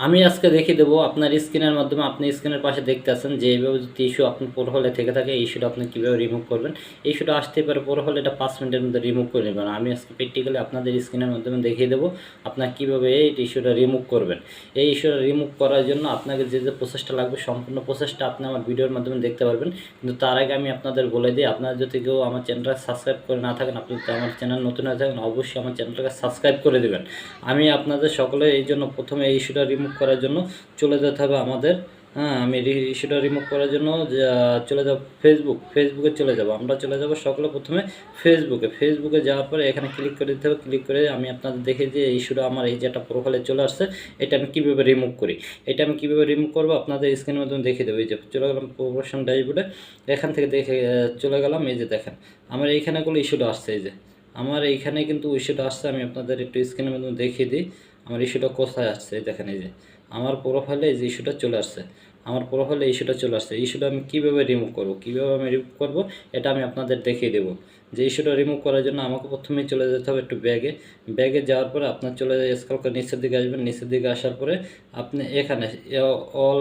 আমি আজকে দেখিয়ে দেবো, আপনার স্ক্রিনের মাধ্যমে আপনি স্ক্রিনের পাশে দেখতে আছেন যে এইভাবে যদি ইস্যু আপনার প্রোহলে থেকে থাকে ইস্যুটা আপনি কীভাবে রিমুভ করবেন? ইস্যুটা আসতে পারে প্রোহলে এটা পাঁচ মিনিটের মধ্যে রিমুভ করে নেবেন। আমি আজকে প্র্যাকটিক্যালি আপনাদের স্ক্রিনের মাধ্যমে দেখিয়ে দেবো, আপনার কীভাবে এই ইস্যুটা রিমুভ করবেন। এই ইস্যুটা রিমুভ করার জন্য আপনাকে যে যে প্রসেসটা লাগবে, সম্পূর্ণ প্রসেসটা আপনি আমার ভিডিওর মাধ্যমে দেখতে পারবেন। কিন্তু তার আগে আমি আপনাদের বলে দিই, আপনারা যদি কেউ আমার চ্যানেলটা সাবস্ক্রাইব করে না থাকেন, আপনি যদি আমার চ্যানেল নতুন হয়ে থাকেন, অবশ্যই আমার চ্যানেলটাকে সাবস্ক্রাইব করে দেবেন। আমি আপনাদের সকলে এই জন্য প্রথমে এই ইস্যুটা রিমুভ করার জন্য চলে যেতে হবে আমাদের। হ্যাঁ আমি ইস্যুটা রিমুভ করার জন্য চলে যাব ফেসবুক ফেসবুকে চলে যাব। আমরা চলে যাব সকলে প্রথমে ফেসবুকে ফেসবুকে যাওয়ার পরে এখানে ক্লিক করে দিতে হবে। ক্লিক করে আমি আপনাদের দেখে যে ইস্যুটা আমার, এই যে একটা প্রোফাইলে চলে আসছে, এটা আমি কীভাবে রিমুভ করি? এটা আমি কীভাবে রিমুভ করব? আপনাদের স্ক্রিনের মাধ্যমে দেখিয়ে দেবো। এই যে চলে গেলাম প্রোফেশন ড্যাশবোর্ডে এখান থেকে দেখে চলে গেলাম। এই যে দেখেন, আমার এইখানেগুলো ইস্যুটা আসছে। এই যে, আমার এইখানে কিন্তু ইস্যুটা আসছে। আমি আপনাদের একটু স্ক্রিনের মাধ্যমে দেখিয়ে দিই। আমার ইস্যুটা কোথায় আসছে? দেখেন এই যে, আমার প্রোফাইলে এই যে ইস্যুটা চলে আসছে, আমার প্রোফাইলে ইস্যুটা চলে আসছে ইস্যুটা আমি কীভাবে রিমুভ করব? কীভাবে আমি রিমুভ করব? এটা আমি আপনাদের দেখিয়ে দেবো। যে ইস্যুটা রিমুভ করার জন্য আমাকে প্রথমেই চলে যেতে হবে একটু ব্যাগে ব্যাগে যাওয়ার পরে আপনার চলে যায় স্কল করে নিচের দিকে আসবেন, নিচের দিকে আসার পরে আপনি এখানে অল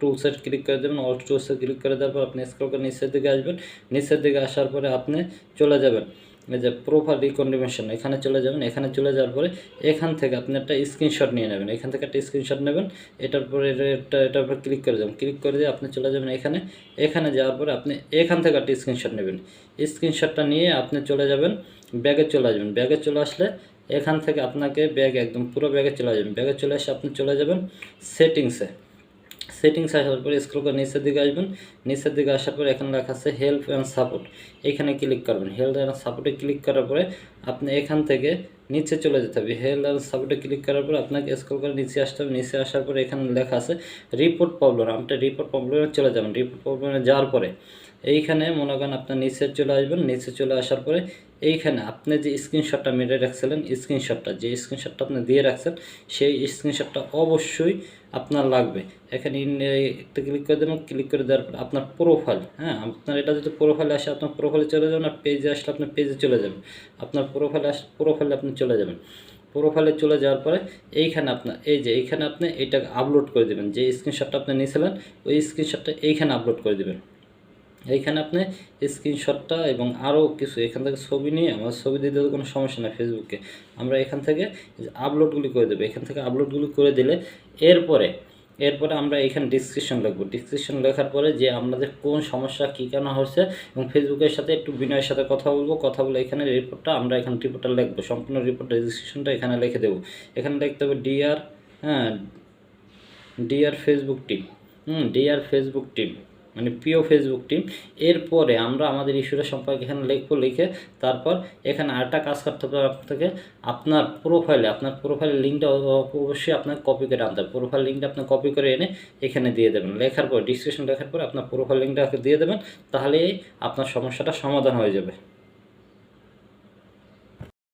টুলসেট ক্লিক করে দেবেন অল টুলসে ক্লিক করে দেওয়ার পর আপনি স্কল করে নিচের দিকে আসবেন। নিচের দিকে আসার পরে আপনি চলে যাবেন। যে প্রোফাইল রিকন্ডিমেশন এখানে চলে যাবেন, এখানে চলে যাওয়ার পরে এখান থেকে আপনি একটা স্ক্রিনশট নিয়ে নেবেন। এখান থেকে একটা স্ক্রিনশট নেবেন, এটার পরে এটা এটার উপর ক্লিক করে যাবেন। ক্লিক করে দিয়ে আপনি চলে যাবেন এখানে। এখানে যাওয়ার পরে আপনি এখান থেকে একটা স্ক্রিনশট নেবেন। স্ক্রিনশটটা নিয়ে আপনি চলে যাবেন, ব্যাগে চলে আসবেন। ব্যাগে চলে আসলে এখান থেকে আপনাকে ব্যাগ একদম পুরো ব্যাগে চলে যাবেন ব্যাগে চলে এসে আপনি চলে যাবেন সেটিংসে সেটিংস আসার পরে স্ক্রল করে নিচের দিকে আসবেন। নিচের দিকে আসার পরে এখানে লেখা আছে হেল্প অ্যান্ড সাপোর্ট এখানে ক্লিক করবেন। হেল্প অ্যান্ড সাপোর্টে ক্লিক করার পরে আপনি এখান থেকে নিচে চলে যেতে হবে। হেল্প অ্যান্ড সাপোর্টে ক্লিক করার পরে আপনাকে স্ক্রল করে নিচে আসতে হবে। নিচে আসার পরে এখানে লেখা আছে রিপোর্ট প্রবলেম আপনি রিপোর্ট প্রবলেমে চলে যাবেন। রিপোর্ট প্রবলেমে যাওয়ার পরে এইখানে মনে করেন আপনার নিচে চলে আসবেন, নিচে চলে আসার পরে এইখানে আপনি যে স্ক্রিনশটটা মেরে রাখছিলেন স্ক্রিনশটটা যে স্ক্রিনশটটা আপনি দিয়ে রাখছেন, সেই স্ক্রিনশটটা অবশ্যই আপনার লাগবে। এখানে একটা ক্লিক করে দেবেন ক্লিক করে দেওয়ার পর আপনার প্রোফাইল হ্যাঁ আপনার এটা যদি প্রোফাইলে আসে, আপনার প্রোফাইলে চলে যাবেন আর পেজে আসলে আপনার পেজে চলে যাবেন। আপনার প্রোফাইলে আস প্রোফাইলে আপনি চলে যাবেন। প্রোফাইলে চলে যাওয়ার পরে এইখানে আপনার, এই যে এইখানে আপনি এইটাকে আপলোড করে দেবেন। যে স্ক্রিনশটটা আপনি নিয়েছিলেন ওই স্ক্রিনশটটা এইখানে আপলোড করে দেবেন। এইখানে আপনি স্ক্রিনশটটা এবং আরও কিছু, এখান থেকে ছবি নিয়ে আমার ছবি দিতে কোনো সমস্যা নেই ফেসবুকে আমরা এখান থেকে আপলোডগুলি করে দেবো। এখান থেকে আপলোডগুলি করে দিলে এরপরে এরপরে আমরা এখানে ডিসক্রিপশন লিখব। ডিসক্রিপশন লেখার পরে যে আমাদের কোন সমস্যা, কী কেন হচ্ছে এবং ফেসবুকের সাথে একটু বিনয়ের সাথে কথা বলব। কথা বলে এখানে রিপোর্টটা আমরা এখানে রিপোর্টটা লিখব। সম্পূর্ণ রিপোর্ট ডিসক্রিপশনটা এখানে লিখে দেবো। এখানে লিখতে হবে ডিআর হ্যাঁ dear Facebook team hmm dear Facebook team মানে প্রিয় ফেসবুক টিম এরপরে আমরা আমাদের ইস্যুটা সম্পর্কে এখানে লিখব, লিখে তারপর এখানে আরেকটা কাজ করতে হবে আপনাকে। আপনার প্রোফাইলে আপনার প্রোফাইলের লিঙ্কটা অবশ্যই আপনার কপি করে আনতে হবে। প্রোফাইল লিঙ্কটা আপনি কপি করে এনে এখানে দিয়ে দেবেন। লেখার পর ডিসক্রিপশন লেখার পর আপনার প্রোফাইল লিঙ্কটা দিয়ে দেবেন, তাহলেই আপনার সমস্যাটা সমাধান হয়ে যাবে।